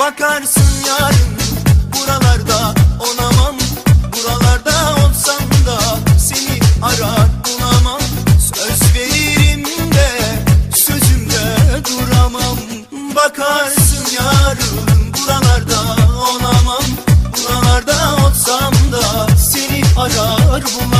Bakarsın yarın buralarda onamam Buralarda olsam da seni arar bulamam. Söz veririm de sözümde duramam. Bakarsın yarın buralarda onamam Buralarda olsam da seni arar bulamam.